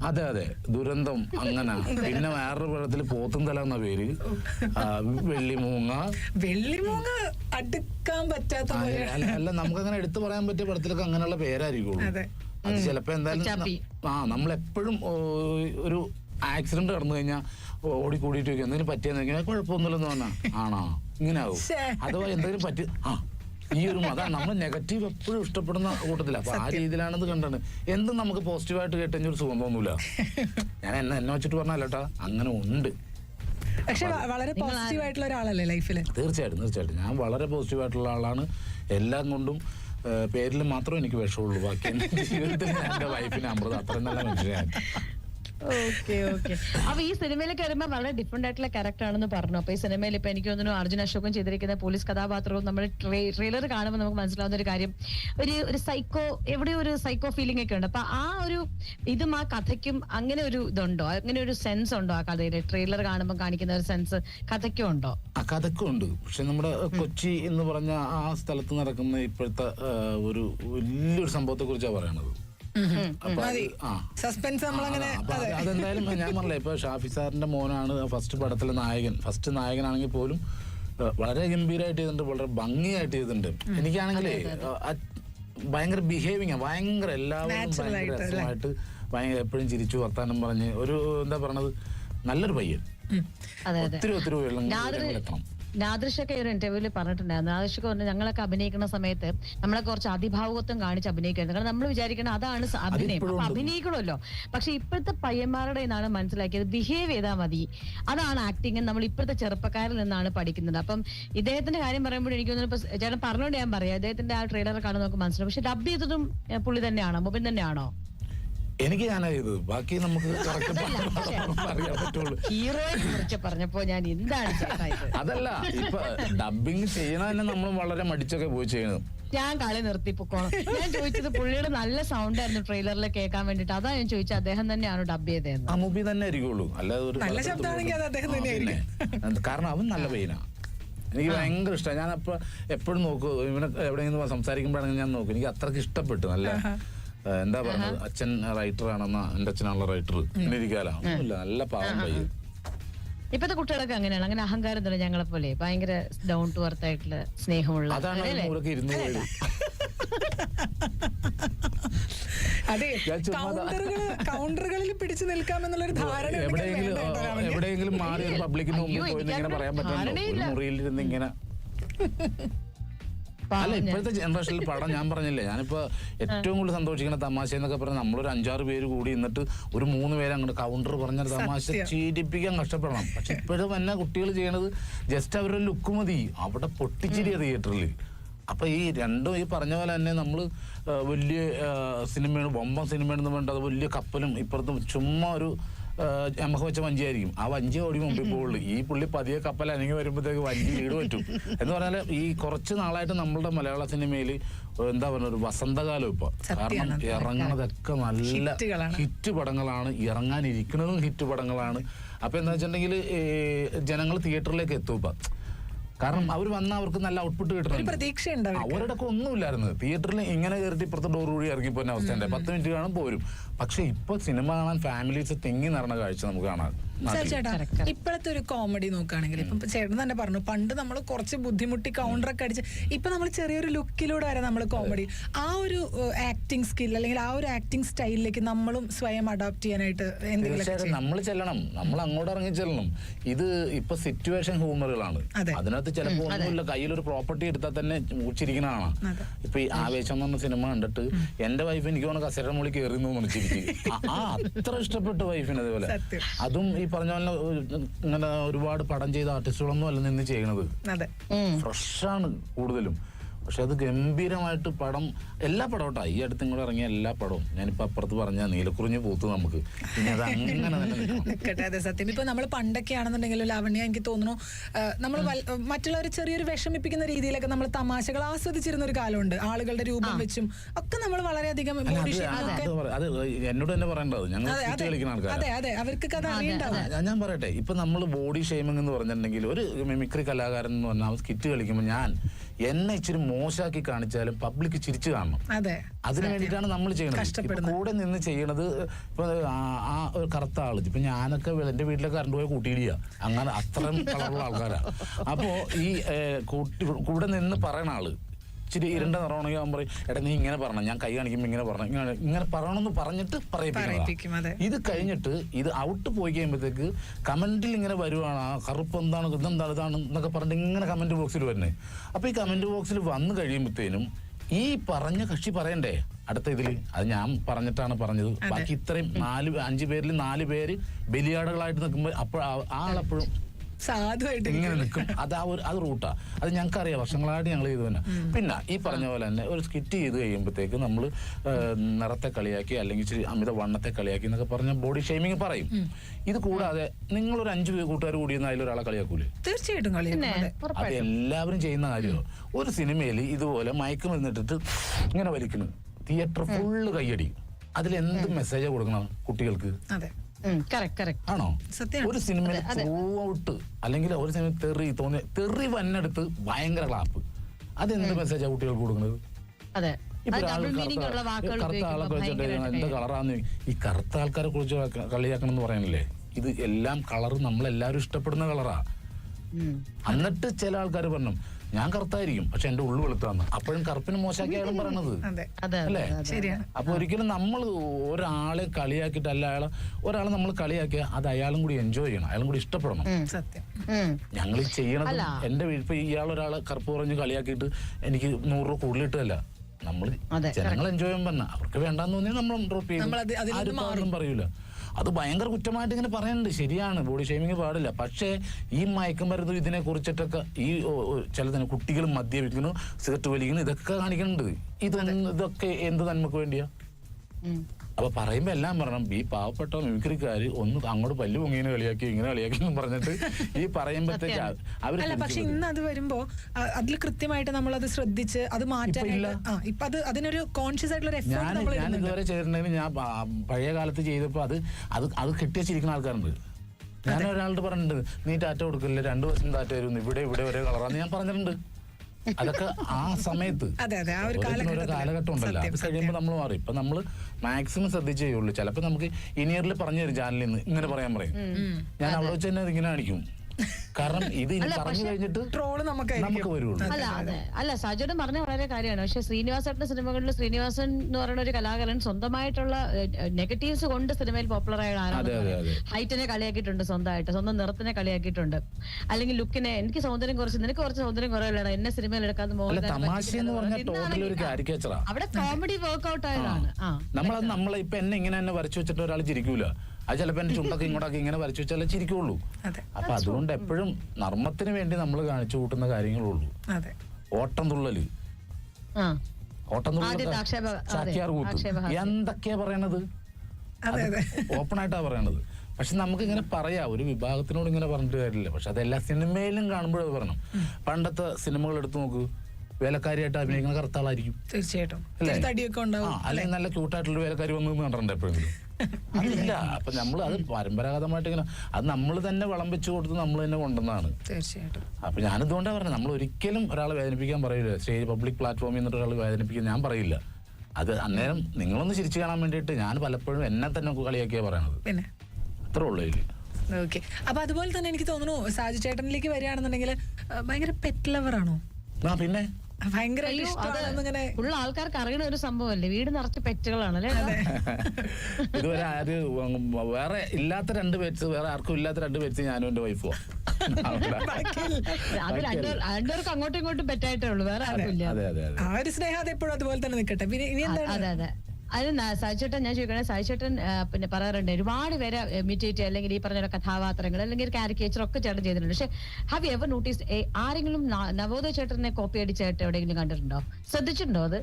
Speaker 3: അതെ അതെ. ദുരന്തം അങ്ങനെ. പിന്നെ വേറൊരു പഴത്തിൽ പോത്തും തല എന്ന പേര്. വെള്ളിമൂങ്ങ.
Speaker 1: വെള്ളിമൂങ്ങ അടുക്കാൻ പറ്റാത്ത പോലെ.
Speaker 3: അല്ല നമുക്ക് നമുക്കങ്ങനെ എടുത്തു പറയാൻ പറ്റിയ പടത്തിലൊക്കെ അങ്ങനെയുള്ള പേരായിരിക്കുള്ളൂ.
Speaker 1: അതെ.
Speaker 3: അത് ചിലപ്പോ എന്തായാലും ആ നമ്മളെപ്പോഴും ഒരു ആക്സിഡന്റ് നടന്നു കഴിഞ്ഞാൽ ഓടിക്കൂടിയിട്ട് എന്തെങ്കിലും എന്തെങ്കിലും വെച്ചാൽ കുഴപ്പമൊന്നുമില്ലെന്ന് പറഞ്ഞാൽ ആണോ? ഇങ്ങനെ ആവും. അഥവാ എന്തെങ്കിലും പറ്റി ആ ഈ ഒരു അതാണ് നമ്മൾ നെഗറ്റീവ് എപ്പോഴും ഇഷ്ടപ്പെടുന്ന കൂട്ടത്തില്ല അപ്പൊ ആ രീതിയിലാണത് കണ്ടത് എന്തും നമുക്ക് പോസിറ്റീവായിട്ട് കേട്ടെങ്കിൽ ഒരു സുഖം തോന്നൂല. ഞാൻ എന്നെ എന്നെ വെച്ചിട്ട് പറഞ്ഞല്ലോട്ടാ അങ്ങനെ ഉണ്ട്.
Speaker 1: പക്ഷെ വളരെ പോസിറ്റീവ് ആയിട്ടുള്ള ഒരാളല്ലേ ലൈഫിൽ?
Speaker 3: തീർച്ചയായിട്ടും തീർച്ചയായിട്ടും. ഞാൻ വളരെ പോസിറ്റീവ് ആയിട്ടുള്ള ആളാണ്. എല്ലാം കൊണ്ടും പേരിൽ മാത്രമേ എനിക്ക് വിഷമുള്ളൂ. ബാക്കി എന്റെ ജീവിതത്തിൽ എന്റെ വൈഫിന് അമൃത. അത്രയും നല്ല മനുഷ്യനാണ്.
Speaker 2: അപ്പൊ ഈ സിനിമയിൽ കയറുമ്പോൾ വളരെ ഡിഫറെന്റ് ആയിട്ടുള്ള ക്യാരക്ടർ ആണെന്ന് പറഞ്ഞു. അപ്പൊ ഈ സിനിമയിൽ ഇപ്പൊ എനിക്ക് തോന്നുന്നു അർജുൻ അശോകൻ ചെയ്തിരിക്കുന്ന പോലീസ് കഥാപാത്രവും നമ്മൾ ട്രെയിലർ കാണുമ്പോൾ നമുക്ക് മനസ്സിലാവുന്ന ഒരു കാര്യം. ഒരു ഒരു സൈക്കോ എവിടെ ഒരു സൈക്കോ ഫീലിംഗ് ഒക്കെ ഉണ്ട്. അപ്പൊ ആ ഒരു ഇതും ആ കഥയ്ക്കും അങ്ങനെ ഒരു ഇതുണ്ടോ? അങ്ങനെ ഒരു സെൻസ് ഉണ്ടോ ആ കഥയിൽ ട്രെയിലർ കാണുമ്പോൾ കാണിക്കുന്ന ഒരു സെൻസ് കഥയ്ക്കും ഉണ്ടോ?
Speaker 3: ആ കഥക്കും ഉണ്ട്. പക്ഷെ നമ്മുടെ കൊച്ചി എന്ന് പറഞ്ഞ ആ സ്ഥലത്ത് നടക്കുന്ന ഇപ്പോഴത്തെ ഒരു വലിയൊരു സംഭവത്തെ കുറിച്ചാണ് പറയണത്.
Speaker 1: സസ്പെൻസ് നമ്മളങ്ങനെ
Speaker 3: അതെന്തായാലും ഞാൻ പറഞ്ഞില്ല ഇപ്പൊ ഷാഫി സാറിന്റെ മോനാണ് ഫസ്റ്റ് പടത്തിലെ നായകൻ. ഫസ്റ്റ് നായകനാണെങ്കിൽ പോലും വളരെ ഗംഭീരമായിട്ട് ചെയ്തിട്ടുണ്ട് വളരെ ഭംഗിയായിട്ട് ചെയ്തിട്ടുണ്ട്. എനിക്കാണെങ്കിലേ ഭയങ്കര ബിഹേവിങ് ഭയങ്കര എല്ലാവരും ഭയങ്കര? രസമായിട്ട് ഭയങ്കര എപ്പോഴും ചിരിച്ചു വർത്താനം പറഞ്ഞ് ഒരു എന്താ പറയണത് നല്ലൊരു പയ്യൻ. ഒത്തിരി ഒത്തിരി വെള്ളം എത്തണം
Speaker 2: നാദൃശൊക്കെ ഒരു ഇന്റർവ്യൂവിൽ പറഞ്ഞിട്ടുണ്ടായിരുന്നു. നാദൃശൊക്കെ പറഞ്ഞു ഞങ്ങളൊക്കെ അഭിനയിക്കുന്ന സമയത്ത് നമ്മളെ കുറച്ച് അതിഭാവുകത്വം കാണിച്ച് അഭിനയിക്കുന്നത് കാരണം നമ്മൾ വിചാരിക്കണം അതാണ് അഭിനയം. അപ്പൊ. അഭിനയിക്കണമല്ലോ. പക്ഷെ ഇപ്പോഴത്തെ പയ്യന്മാരുടെ നിന്നാണ് മനസ്സിലാക്കിയത്. ബിഹേവ് ചെയ്താൽ മതി. അതാണ് ആക്ടിങ് നമ്മൾ ഇപ്പോഴത്തെ ചെറുപ്പക്കാരിൽ നിന്നാണ് പഠിക്കുന്നത്. അപ്പം ഇദ്ദേഹത്തിന്റെ കാര്യം പറയുമ്പോൾ എനിക്ക് തോന്നുന്നു ഇപ്പൊ ചേട്ടൻ പറഞ്ഞോണ്ട് ഞാൻ പറയാം. ഇദ്ദേഹത്തിന്റെ ആ ട്രെയിലർ കാണുന്ന നമുക്ക് മനസ്സിലാവും. പക്ഷെ ഡബ് ചെയ്തതും പുള്ളി തന്നെയാണോ? മൊബൈൽ തന്നെയാണോ?
Speaker 3: എനിക്ക് ഞാനാ ചെയ്തത് ബാക്കി നമുക്ക് അറിയാൻ പറ്റുള്ളൂ.
Speaker 2: ഹീറോയെ കുറിച്ച് പറഞ്ഞപ്പോ ഞാൻ എന്താണ്
Speaker 3: അതല്ല ഇപ്പൊ ഡബിങ് ചെയ്യണ തന്നെ നമ്മൾ വളരെ മടിച്ചൊക്കെ പോയി ചെയ്യണത്.
Speaker 2: ഞാൻ കളി നിർത്തി പൊക്കോണം ഞാൻ ചോദിച്ചത് പുള്ളിയുടെ നല്ല സൗണ്ട് ആയിരുന്നു ട്രെയിലറിൽ കേൾക്കാൻ വേണ്ടിട്ട്. അതാ ഞാൻ ചോദിച്ചത് അദ്ദേഹം തന്നെയാണ് ഡബ് ചെയ്തതെന്ന്?
Speaker 3: ആ മൂവി തന്നെ ആയിരിക്കുള്ളൂ. അല്ലാതെ ഒരു
Speaker 1: നല്ല
Speaker 3: പടത്തിൽ
Speaker 1: ശബ്ദമാണെങ്കിൽ അത് അദ്ദേഹം തന്നെയായിരിക്കും.
Speaker 3: കാരണം അവൻ നല്ല പയ്യനാ. എനിക്ക് ഭയങ്കര ഇഷ്ടമാണ് ഞാനപ്പോ അപ്പൊ എപ്പോഴും നോക്കും ഇവനെ എവിടെയെങ്കിലും സംസാരിക്കുമ്പോഴാണെങ്കിൽ ഞാൻ നോക്കും. എനിക്ക് അത്രയ്ക്ക് ഇഷ്ടപ്പെട്ടു നല്ല എന്താ പറയുന്നത്? അച്ഛൻ റൈറ്റർ ആണെന്ന എന്റെ അച്ഛനാണല്ലോ റൈറ്റർ ഇങ്ങനെ ഇരിക്കാലോ നല്ല പാവം പയ്യൻ.
Speaker 2: ഇപ്പത്തെ കുട്ടികളൊക്കെ അങ്ങനെയാണ്. അങ്ങനെ അഹങ്കാരം തന്നെ ഞങ്ങളെ പോലെ ഭയങ്കര ഡൗൺ ടു എർത്ത് ആയിട്ടുള്ള സ്നേഹമുള്ള
Speaker 3: അതാണ്
Speaker 2: അല്ലേ?
Speaker 3: അവരൊക്കെ ഇരുന്ന് പോയത്.
Speaker 1: അതെ കൗണ്ടറുകൾ കൗണ്ടറുകളിൽ പിടിച്ചു നിൽക്കാമെന്നുള്ളൊരു ധാരണ
Speaker 3: എവിടെയെങ്കിലും. എവിടെയെങ്കിലും മാറി ഒരു പബ്ലിക്കിന് മുമ്പിൽ പോയി ഇങ്ങനെ പറയാൻ പറ്റുമോ?
Speaker 2: മുറിയിൽ.
Speaker 3: മുറിയിലിരുന്ന് ഇങ്ങനെ. അല്ല. ഇപ്പോഴത്തെ ജനറേഷനിൽ പടം ഞാൻ പറഞ്ഞില്ലേ ഞാനിപ്പോ ഏറ്റവും കൂടുതൽ സന്തോഷിക്കുന്ന തമാശ എന്നൊക്കെ പറഞ്ഞാൽ നമ്മളൊരു അഞ്ചാറ് പേര് കൂടി എന്നിട്ട് ഒരു മൂന്ന് പേര് അങ്ങോട്ട് കൗണ്ടർ പറഞ്ഞ തമാശ. ചീരിപ്പിക്കാൻ കഷ്ടപ്പെടണം. പക്ഷെ ഇപ്പോഴും തന്നെ കുട്ടികൾ ചെയ്യണത്? ജസ്റ്റ് അവരുടെ ലുക്ക് മതി. അവിടെ പൊട്ടിച്ചിരിയ തിയേറ്ററിൽ അപ്പൊ ഈ രണ്ടും ഈ പറഞ്ഞ പോലെ തന്നെ നമ്മൾ വലിയ സിനിമയാണ് ബൊമ്പം സിനിമയാണെന്ന് പറഞ്ഞിട്ട് അത് വലിയ കപ്പലും ഇപ്പുറത്തും ചുമ്മാ ഒരു നമുക്ക് വെച്ച വഞ്ചിയായിരിക്കും ആ വഞ്ചി ഓടി മുമ്പിൽ പോകുള്ളൂ ഈ പുള്ളി പതിയെ കപ്പൽ അനങ്ങി വരുമ്പോഴത്തേക്ക് വഞ്ചി വീട് പറ്റും എന്ന് പറഞ്ഞാൽ ഈ കുറച്ച് നാളായിട്ട് നമ്മളുടെ മലയാള സിനിമയിൽ എന്താ പറയുക ഒരു വസന്തകാലം ഇപ്പൊ. കാരണം. ഇറങ്ങണതൊക്കെ നല്ല. ഹിറ്റ് പടങ്ങളാണ്. ഇറങ്ങാനിരിക്കുന്നതും ഹിറ്റ് പടങ്ങളാണ്. അപ്പൊ എന്താ വെച്ചിട്ടുണ്ടെങ്കിൽ ജനങ്ങൾ തിയേറ്ററിലേക്ക് എത്തും ഇപ്പൊ. കാരണം അവർ വന്ന അവർക്ക് നല്ല ഔട്ട്പുട്ട് കിട്ടണം.
Speaker 1: പ്രതീക്ഷയുണ്ട് അവർക്ക്.
Speaker 3: അവരുടെ ഒന്നുമില്ലായിരുന്നു. തിയേറ്ററിൽ ഇങ്ങനെ കയറിയിട്ട് ഇപ്പുറത്തെ ഡോർ കൂടി വഴി പോകുന്ന അവസ്ഥയുണ്ട്. പത്ത് മിനിറ്റ് കാണും പോരും. പക്ഷെ ഇപ്പൊ സിനിമ കാണാൻ ഫാമിലീസ് തിങ്ങി നടന്ന കാഴ്ച നമുക്ക് കാണാം.
Speaker 1: ചേട്ടാ ഇപ്പോഴത്തെ ഒരു കോമഡി നോക്കുകയാണെങ്കിൽ ഇപ്പം ചേട്ടൻ തന്നെ പറഞ്ഞു പണ്ട് നമ്മൾ കുറച്ച് ബുദ്ധിമുട്ടി കൗണ്ടറൊക്കെ അടിച്ച് ഇപ്പൊ നമ്മൾ ചെറിയൊരു ലുക്കിലൂടെ വരെ നമ്മൾ കോമഡി ആ ഒരു ആക്ടിങ് സ്കിൽ അല്ലെങ്കിൽ ആ ഒരു ആക്ടിങ് സ്റ്റൈലിലേക്ക് നമ്മളും സ്വയം അഡോപ്റ്റ് ചെയ്യാനായിട്ട് എന്തെങ്കിലും
Speaker 3: നമ്മൾ ചെല്ലണം. നമ്മൾ അങ്ങോട്ട് ഇറങ്ങി ചെല്ലണം. ഇത് ഇപ്പൊ സിറ്റുവേഷൻ ഹ്യൂമറുകളാണ്
Speaker 1: അതെ.
Speaker 3: അതിനകത്ത് ചിലപ്പോൾ ഒന്നുമില്ല. കയ്യിലൊരു പ്രോപ്പർട്ടി എടുത്താൽ തന്നെ മൂച്ചിരിക്കുന്നതാണ്. ഇപ്പൊ ഈ ആവേശം എന്ന് പറഞ്ഞ സിനിമ കണ്ടിട്ട് എന്റെ വൈഫ് എനിക്ക് തോന്നുന്നു കസേര മുകളിൽ കയറി ചിരിക്കും. ആ അത്ര ഇഷ്ടപ്പെട്ടു വൈഫിന് അതേപോലെ.
Speaker 1: സത്യം.
Speaker 3: അതും ഈ പറഞ്ഞ പോലെ ഇങ്ങനെ ഒരുപാട് പടം ചെയ്ത ആർട്ടിസ്റ്റുകളൊന്നും അല്ല നിന്ന് ചെയ്യണത്. ഫ്രഷാണ് കൂടുതലും. പക്ഷെ അത് ഗംഭീരമായിട്ട് പടം എല്ലാ പടവും കേട്ടോ. ഈ അടുത്തും കൂടെ ഇറങ്ങിയ എല്ലാ പടവും. ഞാനിപ്പോ അപ്പുറത്ത് പറഞ്ഞ നീലക്കുറിഞ്ഞ് പൂത്ത് നമുക്ക്. പിന്നെ അത് അങ്ങനെ.
Speaker 1: നിൽക്കട്ടെ അതെ സത്യം. ഇപ്പൊ നമ്മൾ പണ്ടൊക്കെ ആണെന്നുണ്ടെങ്കിൽ ലാവണ്യ എനിക്ക് തോന്നുന്നു നമ്മൾ മറ്റുള്ളവരെ ചെറിയൊരു വിഷമിപ്പിക്കുന്ന രീതിയിലൊക്കെ നമ്മൾ തമാശകൾ ആസ്വദിച്ചിരുന്ന ഒരു കാലമുണ്ട്. ആളുകളുടെ രൂപം വെച്ചും ഒക്കെ നമ്മൾ വളരെയധികം
Speaker 3: അത് എന്നോട് തന്നെ പറയേണ്ടത് ഞങ്ങൾ കളിക്കുന്ന
Speaker 1: ആൾക്കാർ
Speaker 3: ഞാൻ പറയട്ടെ. ഇപ്പൊ നമ്മൾ ബോഡി ഷെയ്മിംഗ് എന്ന് പറഞ്ഞിട്ടുണ്ടെങ്കിൽ ഒരു മിമിക്രി കലാകാരൻ എന്ന് പറഞ്ഞാൽ സ്കിറ്റ് കളിക്കുമ്പോൾ ഞാൻ എന്നെ ഇച്ചിരി മോശമാക്കി കാണിച്ചാലും പബ്ലിക് ചിരിച്ചു കാണണം.
Speaker 1: അതെ.
Speaker 3: അതിനു വേണ്ടിയിട്ടാണ് നമ്മൾ ചെയ്യുന്നത് കൂടെ നിന്ന് ചെയ്യണത് ഇപ്പൊ ആ- ഒരു കറുത്ത ആൾ. ഇപ്പൊ ഞാനൊക്കെ എന്റെ വീട്ടിലെ കറണ്ട് പോയ കൂട്ടിയിടിയ. അങ്ങനെ അത്രയും കളറുള്ള ആൾക്കാരാ. അപ്പോ ഈ കൂടെ നിന്ന് പറയണ ആൾ ഇച്ചിരി ഇരുണ്ട നിറമാണെങ്കിൽ അവൻ പറയും എടാ നീ ഇങ്ങനെ പറഞ്ഞു ഞാൻ കൈ കാണിക്കുമ്പോൾ ഇങ്ങനെ പറഞ്ഞു? ഇങ്ങനെ ഇങ്ങനെ പറയണമെന്ന് പറഞ്ഞിട്ട്
Speaker 1: പറയിപ്പിക്കും,
Speaker 3: ഇത് കഴിഞ്ഞിട്ട് ഇത് ഔട്ട് പോയി കഴിയുമ്പോഴത്തേക്ക് കമന്റിൽ ഇങ്ങനെ വരുവാണ് ആ കറുപ്പ് എന്താണ് ഇതെന്താണ് ഇതാണ് എന്നൊക്കെ പറഞ്ഞിട്ട് ഇങ്ങനെ കമന്റ് ബോക്സിൽ വരുന്നത് അപ്പൊ ഈ കമന്റ് ബോക്സിൽ വന്നു കഴിയുമ്പോഴത്തേനും ഈ പറഞ്ഞ കക്ഷി പറയണ്ടേ? അടുത്ത ഇതിൽ. അത് ഞാൻ പറഞ്ഞിട്ടാണ് പറഞ്ഞത്. ബാക്കി ഇത്രയും നാല് അഞ്ചു പേരിൽ നാല് പേര് ബലിയാടുകളായിട്ട് നിൽക്കുമ്പോൾ അപ്പോൾ ആളെപ്പോഴും
Speaker 1: സാധുവായിട്ട്
Speaker 3: ഇങ്ങനെ നിൽക്കും അത് ആ ഒരു അത് റൂട്ടാ. അത് ഞങ്ങൾക്ക് അറിയാം വർഷങ്ങളായിട്ട് ഞങ്ങൾ ചെയ്തു തന്നെ. പിന്നെ ഈ പറഞ്ഞ പോലെ തന്നെ ഒരു സ്കിറ്റ് ചെയ്ത് കഴിയുമ്പോഴത്തേക്ക് നമ്മൾ നിറത്തെ കളിയാക്കി അല്ലെങ്കിൽ ഇച്ചിരി അമിത വണ്ണത്തെ കളിയാക്കി എന്നൊക്കെ പറഞ്ഞ ബോഡി ഷെയ്മിങ് പറയും. ഇത് കൂടാതെ നിങ്ങളൊരു അഞ്ചു പേര് കൂട്ടുകാർ കൂടി നിന്ന് അതിലൊരാളെ കളിയാക്കൂലേ?
Speaker 1: തീർച്ചയായിട്ടും കളിയാക്കും. അതെ.
Speaker 3: എല്ലാവരും ചെയ്യുന്ന കാര്യമോ. ഒരു സിനിമയിൽ ഇതുപോലെ മയക്കം നിന്നിട്ടിട്ട് ഇങ്ങനെ വലിക്കുന്നു. തിയേറ്റർ ഫുള്ള് കൈയടിക്കും അതിൽ എന്ത് മെസ്സേജാ കൊടുക്കണം കുട്ടികൾക്ക്?
Speaker 1: അതെ.
Speaker 3: ആണോ. ഒരു സിനിമയിൽ ത്രൂഔട്ട് അല്ലെങ്കിൽ ഒരു സിനിമ തെറി തോന്നിയ തെറി വന്നെടുത്ത് ഭയങ്കര ക്ലാപ്പ് അതെന്ത് മെസ്സേജാ കുട്ടികൾക്ക് കൊടുക്കുന്നത്? കറുത്ത ആളെ കുറിച്ചിട്ട് എന്താ കളറാന്ന് ഈ കറുത്ത ആൾക്കാരെ കുറിച്ച് കളിയാക്കണം എന്ന് പറയുന്നില്ലേ ഇത് എല്ലാം കളർ നമ്മളെല്ലാവരും ഇഷ്ടപ്പെടുന്ന കളറാ. എന്നിട്ട് ചില ആൾക്കാർ പറഞ്ഞു ഞാൻ കറുത്തായിരിക്കും. പക്ഷെ എന്റെ ഉള്ളു വെളുത്താന്ന് അപ്പോഴും കറുപ്പിന് മോശമാക്കിയാണ് പറയണത്.
Speaker 1: അതെ.
Speaker 2: അതെ
Speaker 3: അല്ലേ?
Speaker 1: ശരിയാണ്.
Speaker 3: അപ്പൊ ഒരിക്കലും നമ്മൾ ഒരാളെ കളിയാക്കിയിട്ട് അല്ല അയാളെ ഒരാളെ നമ്മൾ കളിയാക്കിയ അത് അയാളും കൂടി എൻജോയ് ചെയ്യണം. അയാളും കൂടി ഇഷ്ടപ്പെടണം. ഞങ്ങൾ ചെയ്യണത്. എന്റെ വീട്ടിൽ ഇപ്പൊ ഇയാൾ ഒരാളെ കറുപ്പ് പറഞ്ഞ് കളിയാക്കിയിട്ട് എനിക്ക് നൂറ് രൂപ കൂടുതലിട്ടല്ല നമ്മൾ
Speaker 2: അതെ,
Speaker 3: ജനങ്ങൾ എൻജോയ് ചെയ്യാൻ പറഞ്ഞ അവർക്ക് വേണ്ടാന്ന് തോന്നിയാൽ നമ്മൾ ഡ്രോപ്പ് ചെയ്യും. ആരും പറയൂല. അത് ഭയങ്കര കുറ്റമായിട്ട് ഇങ്ങനെ പറയുന്നുണ്ട്. ശരിയാണ് ബോഡി ഷേമിങ് പാടില്ല. പക്ഷേ ഈ മയക്കുമരുന്ന് ഇതിനെ കുറിച്ചിട്ടൊക്കെ ഈ ചിലതിന് കുട്ടികൾ മദ്യപിക്കുന്നു സിഗരറ്റ് വലിക്കുന്നു ഇതൊക്കെ കാണിക്കുന്നുണ്ട്. ഇത് ഇതൊക്കെ എന്ത് നന്മക്ക് വേണ്ടിയാ. അപ്പൊ പറയുമ്പോ എല്ലാം പറയണം. ഈ പാവപ്പെട്ട മിമിക്രിക്കാര് ഒന്ന് അങ്ങോട്ട് പല്ലു പൊങ്ങിനെ കളിയാക്കി ഇങ്ങനെ കളിയാക്കി എന്ന് പറഞ്ഞിട്ട് ഈ പറയുമ്പോഴത്തേക്ക്
Speaker 1: അവർ പക്ഷെ ഇന്ന് അത് വരുമ്പോ അതിൽ കൃത്യമായിട്ട് നമ്മൾ അത് ശ്രദ്ധിച്ച് അത് മാറ്റാനില്ല ഇപ്പൊ അത് അതിനൊരു കോൺഷ്യസ് ആയിട്ടുള്ള
Speaker 3: ഞാൻ ഞാൻ ഇതുവരെ ചെയ്തിട്ടുണ്ടെങ്കിൽ ഞാൻ പഴയ കാലത്ത് ചെയ്തപ്പോ അത് അത് അത് കെട്ടിയച്ചിരിക്കുന്ന ആൾക്കാരുണ്ട്. ഞാൻ ഒരാളോട് പറഞ്ഞിട്ടുണ്ട് നീ ടാറ്റ കൊടുക്കില്ല രണ്ടു വർഷം ടാറ്റ വരുന്നു ഇവിടെ ഇവിടെ ഒരേ കളറാന്ന് ഞാൻ പറഞ്ഞിട്ടുണ്ട്. അതൊക്കെ ആ സമയത്ത്.
Speaker 1: അതെ, അതെ, ആ ഒരു
Speaker 3: ഓരോ കാലഘട്ടം ഉണ്ടല്ലോ
Speaker 1: സത്യം,
Speaker 3: അത് കഴിയുമ്പോൾ നമ്മൾ മാറി. ഇപ്പൊ നമ്മൾ മാക്സിമം ശ്രദ്ധിച്ചേ ഉള്ളൂ. ചിലപ്പോൾ നമുക്ക് ഇനിയറിൽ പറഞ്ഞു തരും ചാനലിൽ നിന്ന് ഇങ്ങനെ പറയാൻ പറയും. ഞാൻ അവിടെ വെച്ച് തന്നെ ഇങ്ങനെ കാണിക്കും. കാരണം ഇത് ഇനി പറഞ്ഞു കഴിഞ്ഞിട്ട്
Speaker 1: ട്രോൾ നമുക്ക്
Speaker 3: നമുക്ക് വരുള്ളൂ.
Speaker 2: അല്ല അതെ. അല്ല സജോടൻ പറഞ്ഞ വളരെ കാര്യമാണ്. പക്ഷെ ശ്രീനിവാസേട്ടന്റെ സിനിമകളിൽ ശ്രീനിവാസൻ എന്ന് പറയുന്ന ഒരു കലാകാരൻ സ്വന്തമായിട്ടുള്ള നെഗറ്റീവ്സ് കൊണ്ട് സിനിമയിൽ പോപ്പുലർ ആയ. ആരാണ് ഹൈറ്റിനെ കളിയാക്കിയിട്ടുണ്ട് സ്വന്തമായിട്ട് സ്വന്തം നിറത്തിനെ കളിയാക്കിയിട്ടുണ്ട്. അല്ലെങ്കിൽ ലുക്കിനെ എനിക്ക് സൗന്ദര്യം കുറച്ച് നിനക്ക് കുറച്ച് സൗന്ദര്യം കുറവില്ലാണ് എന്നെ സിനിമയിൽ എടുക്കാതെ അവിടെ കോമഡി വർക്ക്ഔട്ട് ആയതാണ്. ആ.
Speaker 3: നമ്മളത് നമ്മളെ ഇപ്പൊ എന്നെ ഇങ്ങനെ തന്നെ വരച്ചു വെച്ചിട്ട് ഒരാൾ ചിരിക്കൂല. അത് ചിലപ്പോ എന്റെ ചുണ്ടൊക്കെ ഇങ്ങോട്ടൊക്കെ ഇങ്ങനെ വരച്ചു വെച്ചാലേ ചിരിക്കുള്ളൂ.
Speaker 1: അതെ.
Speaker 3: അപ്പൊ അതുകൊണ്ട് എപ്പോഴും നർമ്മത്തിന് വേണ്ടി നമ്മൾ കാണിച്ചു കൂട്ടുന്ന കാര്യങ്ങളുള്ളൂ.
Speaker 1: അതെ.
Speaker 3: ഓട്ടം തുള്ളൽ.
Speaker 2: ആ.
Speaker 3: ഓട്ടം
Speaker 2: തുള്ളൽ
Speaker 3: ചാക്യാർ കൂട്ട്. എന്തൊക്കെയാ പറയണത്?
Speaker 1: അതെ അതെ
Speaker 3: ഓപ്പൺ ആയിട്ടാ പറയണത്. പക്ഷെ നമുക്ക് ഇങ്ങനെ പറയാം. ഒരു വിഭാഗത്തിനോട് ഇങ്ങനെ പറഞ്ഞിട്ട് കാര്യമില്ല. പക്ഷെ അതെല്ലാ സിനിമയിലും കാണുമ്പോഴത് പറയണം. പണ്ടത്തെ സിനിമകൾ എടുത്തു നോക്ക്. വേലക്കാരിയായിട്ട് അഭിനയിക്കുന്ന കറുത്താളായിരിക്കും
Speaker 1: തീർച്ചയായിട്ടും.
Speaker 3: അല്ലേ? അല്ലെങ്കിൽ നല്ല ക്യൂട്ടായിട്ടുള്ള വേലക്കാരി വന്നു എന്ന് കണ്ടിട്ടുണ്ട് എപ്പോഴെങ്കിലും? അതില്ല. അപ്പൊ നമ്മൾ അത് പരമ്പരാഗതമായിട്ട് ഇങ്ങനെ അത് നമ്മൾ തന്നെ വളം വെച്ച് കൊടുത്ത് നമ്മൾ തന്നെ കൊണ്ടുവന്നതാണ്.
Speaker 1: തീർച്ചയായിട്ടും.
Speaker 3: അപ്പൊ ഞാനിതുകൊണ്ടാണ് പറഞ്ഞത്. നമ്മൾ ഒരിക്കലും ഒരാളെ വേദനിപ്പിക്കാൻ പറയില്ല സ്റ്റേജ് പബ്ലിക് പ്ലാറ്റ്ഫോമിൽ നിന്നിട്ട് ഒരാൾ വേദനിപ്പിക്കാൻ ഞാൻ പറയില്ല. അത് അന്നേരം നിങ്ങളൊന്ന് ചിരിച്ചു കാണാൻ വേണ്ടിയിട്ട് ഞാൻ പലപ്പോഴും എന്നെ തന്നെ കളിയാക്കിയാ പറയണത്.
Speaker 1: പിന്നെ?
Speaker 3: അത്രേ ഉള്ളൂ ഇതിൽ
Speaker 1: ഓക്കെ. അപ്പൊ അതുപോലെ തന്നെ എനിക്ക് തോന്നുന്നു സാജു ചേട്ടനിലേക്ക് വരികയാണെന്നുണ്ടെങ്കിൽ ഭയങ്കര പെറ്റ് ലവർ ആണോ?
Speaker 3: ആ പിന്നെ?
Speaker 1: ഇഷ്ടമാണെന്നിങ്ങനെ
Speaker 2: ഉള്ള ആൾക്കാർക്ക് അറിയണ ഒരു സംഭവമല്ലേ? വീട് നിറച്ച് പെറ്റുകളാണ് അല്ലേ?
Speaker 3: ഇതുവരെ ആര് വേറെ ഇല്ലാത്ത രണ്ട് പെറ്റ് വേറെ ആർക്കും ഇല്ലാത്ത രണ്ട് പെറ്റ് ഞാനും എന്റെ വൈഫും
Speaker 2: രണ്ടുപേർക്ക് അങ്ങോട്ടും ഇങ്ങോട്ടും പെറ്റായിട്ടേ ഉള്ളൂ വേറെ ആർക്കും ഇല്ല.
Speaker 3: അതെ അതെ അതെ.
Speaker 1: ആ ഒരു സ്നേഹം അത് എപ്പോഴും അതുപോലെ തന്നെ നിൽക്കട്ടെ പിന്നെ ഇനി
Speaker 2: അതെ
Speaker 1: എന്താണ്?
Speaker 2: അതെ സായിച്ചേട്ടൻ ഞാൻ ചോദിക്കണേ സായിച്ചേട്ടൻ പിന്നെ പറയാറുണ്ട് ഒരുപാട് പേരെ ഇമിറ്റേറ്റ് അല്ലെങ്കിൽ ഈ പറഞ്ഞ കഥാപാത്രങ്ങൾ അല്ലെങ്കിൽ കാരിക്കേച്ചർ ഒക്കെ ചേട്ടൻ ചെയ്തിട്ടുണ്ട്. പക്ഷെ ഹാവ് എവർ നോട്ടീസ് ആരെങ്കിലും നവോദയ ചേട്ടനെ കോപ്പി അടിച്ചായിട്ട് എവിടെയെങ്കിലും കണ്ടിട്ടുണ്ടോ? ശ്രദ്ധിച്ചിട്ടുണ്ടോ അത്?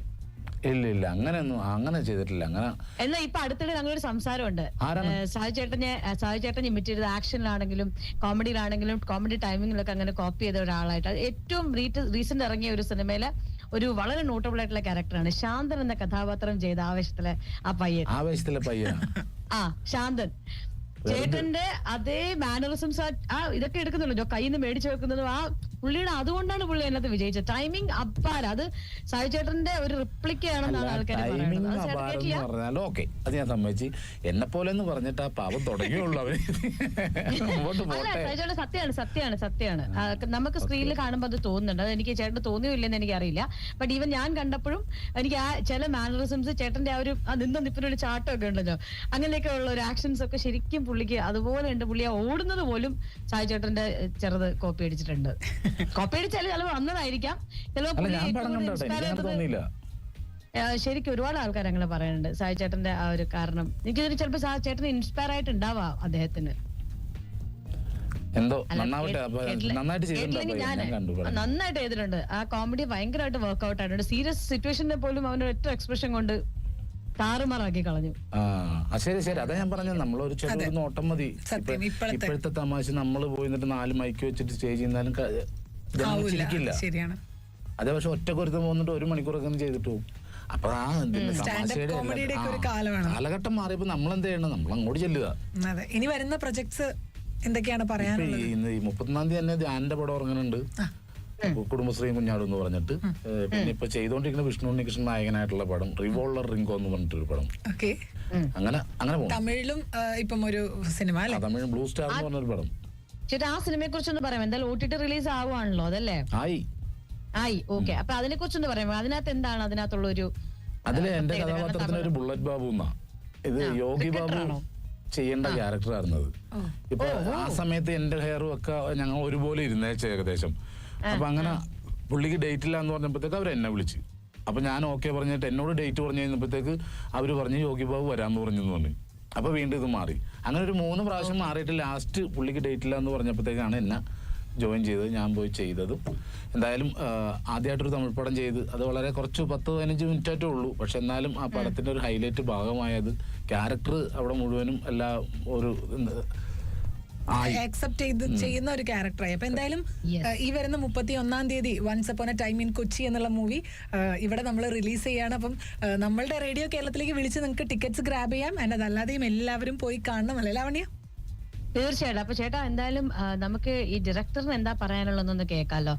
Speaker 3: ഇല്ല ഇല്ല അങ്ങനെയൊന്നും അങ്ങനെ ചെയ്തിട്ടില്ല അങ്ങനെ.
Speaker 2: എന്നാ ഇപ്പൊ അടുത്തിടെ ഞങ്ങളൊരു സംസാരമുണ്ട്.
Speaker 3: ആരാണ്?
Speaker 2: സാഹു ചേട്ടനെ സാഹു ചേട്ടൻ ഇമിറ്റ് ചെയ്തത് ആക്ഷനിലാണെങ്കിലും കോമഡിയിലാണെങ്കിലും കോമഡി ടൈമിങ്ങിലൊക്കെ അങ്ങനെ കോപ്പി ചെയ്ത ഒരാളായിട്ട്. ഏറ്റവും റീസെന്റ് ഇറങ്ങിയ ഒരു സിനിമയിലെ ഒരു വളരെ നോട്ടബിൾ ആയിട്ടുള്ള ക്യാരക്ടറാണ് ശാന്തൻ എന്ന കഥാപാത്രം ചെയ്ത ആവേശത്തിലെ ആ പയ്യൻ.
Speaker 3: ആവേശത്തിലെ പയ്യൻ
Speaker 2: ആ ശാന്തൻ. ചേട്ടന്റെ അതേ മാനറിസംസ് ആ ഇതൊക്കെ എടുക്കുന്നുള്ളൂ. കയ്യിൽ നിന്ന് മേടിച്ചു വെക്കുന്നതും ആ പുള്ളിയുടെ അതുകൊണ്ടാണ് പുള്ളി അതിനകത്ത് വിജയിച്ചത്. ടൈമിംഗ് അപ്പാര. അത് സായി ചേട്ടന്റെ ഒരു റിപ്ലിക്കയാണെന്നാണ് ആൾക്കാർ ചേട്ടൻ
Speaker 3: പറഞ്ഞാൽ ഓക്കെ അത് ഞാൻ സമ്മതിച്ച്. എന്നെ പോലെ എന്ന് പറഞ്ഞിട്ട് ആ പാവം തുടങ്ങിയുള്ളൂ അവർ.
Speaker 2: സൈജോടെ സത്യമാണ് സത്യമാണ് സത്യമാണ്. നമുക്ക് സ്ക്രീനിൽ കാണുമ്പോൾ അത് തോന്നുന്നുണ്ട്. അത് എനിക്ക് ചേട്ടന് തോന്നിയോ ഇല്ലെന്ന് എനിക്ക് അറിയില്ല ബട്ട് ഈവൻ ഞാൻ കണ്ടപ്പോഴും എനിക്ക് ആ ചില മാനറിസംസ് ചേട്ടന്റെ ആ ഒരു നിന്ന നിപ്പിനൊരു ചാട്ടമൊക്കെ ഉണ്ടല്ലോ. അങ്ങനെയൊക്കെ ഉള്ള ഒരു ആക്ഷൻസ് ഒക്കെ ശരിക്കും പുള്ളിക്ക് അതുപോലെ ഉണ്ട്. പുള്ളി ആ ഓടുന്നത് പോലും സായി ചേട്ടന്റെ ചെറുത് കോപ്പി അടിച്ചിട്ടുണ്ട്. കോപ്പി അടിച്ചാൽ ചിലപ്പോൾ വന്നതായിരിക്കാം. ചിലപ്പോൾ ശരിക്കും ഒരുപാട് ആൾക്കാർ അങ്ങനെ പറയുന്നുണ്ട്. സായി ചേട്ടന്റെ ആ ഒരു കാരണം. എനിക്ക് ചിലപ്പോൾ സായി ചേട്ടന് ഇൻസ്പയർ ആയിട്ട് ഉണ്ടാവാം അദ്ദേഹത്തിന്.
Speaker 3: എന്തോ നന്നാവട്ടെ. നന്നായിട്ട് ചെയ്തിട്ടുണ്ട്
Speaker 2: ആ കോമഡി ഭയങ്കരമായിട്ട് വർക്ക്ഔട്ട് ആയിട്ടുണ്ട്. സീരിയസ് സിറ്റുവേഷനെ പോലും അവനൊരു ഒറ്റ എക്സ്പ്രഷൻ കൊണ്ട് താറുമാറാക്കി കളഞ്ഞു.
Speaker 3: ആ ശരി ശരി. അതാ ഞാൻ പറഞ്ഞത്. നമ്മളൊരു ചെറിയൊരു നോട്ടം മതി.
Speaker 1: സത്യം, ഇപ്പോഴത്തെ-
Speaker 3: ഇപ്പോഴത്തെ തമാശ നമ്മൾ പോയി നിന്നിട്ട് നാല് മൈക്ക് വെച്ചിട്ട് സ്റ്റേജ് ചെയ്യുന്നാലും ക- ജനങ്ങൾ
Speaker 1: ആവൂല.
Speaker 3: ചിരിക്കില്ല.
Speaker 1: ശരിയാണ്.
Speaker 3: അതേ പക്ഷെ ഒറ്റ പോകുന്നിട്ട് ഒരു മണിക്കൂറൊക്കെ ഒന്ന് ചെയ്തിട്ട് പോകും അപ്പൊ ആ ഇതിന്റെ
Speaker 1: Stand-up
Speaker 3: തമാശയുടെ
Speaker 1: comedy-യുടെ ഒക്കെ ഒരു
Speaker 3: ആ,
Speaker 1: കാലമാണ്.
Speaker 3: കാലഘട്ടം മാറിയപ്പോ നമ്മൾ എന്ത് ചെയ്യണം? നമ്മൾ അങ്ങോട്ട് ചെല്ലുക
Speaker 1: അതെ. ഇനി വരുന്ന പ്രൊജക്ട്സ് എന്തൊക്കെയാണ്
Speaker 3: ഇപ്പൊ
Speaker 1: പറയാനുള്ളത്?
Speaker 3: ഈ ഇന്ന് ഈ മുപ്പത്തൊന്നാം തീയതി തന്നെ ധ്യാനിന്റെ പടം ഇറങ്ങുന്നുണ്ട്. കുടുംബശ്രീ കുഞ്ഞാട് എന്ന് പറഞ്ഞിട്ട് പിന്നെ ഇപ്പൊ ചെയ്തോണ്ടിരിക്കുന്ന വിഷ്ണു ഉണ്ണികൃഷ്ണൻ നായകനായിട്ടുള്ള പടം റിവോൾവർ റിങ്കോ എന്ന് പറഞ്ഞിട്ടൊരു പടം.
Speaker 1: ഓക്കെ.
Speaker 3: അങ്ങനെ അങ്ങനെ പോകും
Speaker 1: തമിഴിലും ഇപ്പം ഒരു സിനിമ
Speaker 3: തമിഴ് ബ്ലൂ സ്റ്റാർ എന്ന് പറഞ്ഞൊരു പടം.
Speaker 2: ചേട്ടാ ആ സിനിമയെ കുറിച്ചൊന്ന് പറയാം എന്തായാലും ഒ ടി ടി റിലീസ് ആവുകയാണല്ലോ അതല്ലേ?
Speaker 3: ആയി.
Speaker 2: ആയി ഓക്കെ. അപ്പൊ അതിനെ കുറിച്ചൊന്ന് പറയാം അതിനകത്ത് എന്താണ് അതിനകത്തുള്ള ഒരു
Speaker 3: അതിൽ എന്റെ? കഥാപാത്രത്തിന് ഒരു ബുള്ളറ്റ് ബാബു എന്നാ ഇത് യോഗി ബാബു ചെയ്യേണ്ട ക്യാരക്ടർ ആയിരുന്നത്. ഇപ്പൊ ആ സമയത്ത് എന്റെ ഹെയറും ഒക്കെ ഞങ്ങൾ ഒരുപോലെ ഇരുന്നേച്ച ഏകദേശം. അപ്പൊ അങ്ങനെ പുള്ളിക്ക് ഡേറ്റ് ഇല്ല എന്ന് പറഞ്ഞപ്പോഴത്തേക്ക് അവർ എന്നെ വിളിച്ചു. അപ്പൊ ഞാൻ ഓക്കെ പറഞ്ഞിട്ട് എന്നോട് ഡേറ്റ് പറഞ്ഞു കഴിഞ്ഞപ്പോഴത്തേക്ക് അവർ പറഞ്ഞ് യോഗി ബാബു വരാന്ന് പറഞ്ഞു പറഞ്ഞു. അപ്പൊ വീണ്ടും ഇത് മാറി. അങ്ങനെ ഒരു മൂന്ന് പ്രാവശ്യം മാറിയിട്ട് ലാസ്റ്റ് പുള്ളിക്ക് ഡേറ്റ് ഇല്ല എന്ന് പറഞ്ഞപ്പോഴത്തേക്കാണ് എന്നെ ജോയിൻ ചെയ്തത്. ഞാൻ പോയി ചെയ്തതും. എന്തായാലും ആദ്യമായിട്ടൊരു തമിഴ് പടം ചെയ്ത് അത് വളരെ കുറച്ച് പത്ത് പതിനഞ്ച് മിനിറ്റായിട്ടേ ഉള്ളൂ. പക്ഷെ എന്നാലും ആ പടത്തിന്റെ ഒരു ഹൈലൈറ്റ് ഭാഗമായത് ക്യാരക്ടർ അവിടെ മുഴുവനും എല്ലാ ഒരു
Speaker 1: ആക്സെപ്റ്റ് ചെയ്ത് ചെയ്യുന്ന ഒരു ക്യാരക്ടറായി അപ്പൊ എന്തായാലും ഈ വരുന്ന മുപ്പത്തി ഒന്നാം തീയതി once upon a time in Kochi എന്നുള്ള മൂവി ഇവിടെ നമ്മൾ റിലീസ് ചെയ്യാണ്. അപ്പം നമ്മളുടെ റേഡിയോ കേരളത്തിലേക്ക് വിളിച്ച് നിങ്ങൾക്ക് ടിക്കറ്റ്സ് ഗ്രാബ് ചെയ്യാം. ആൻഡ് അതല്ലാതെയും എല്ലാവരും പോയി കാണണം അല്ലേ ലാവണ്യ?
Speaker 2: തീർച്ചയായിട്ടും. അപ്പൊ ചേട്ടാ എന്തായാലും നമുക്ക് ഈ ഡയറക്ടറിന് എന്താ പറയാനുള്ളതെന്നൊന്ന് കേൾക്കാലോ.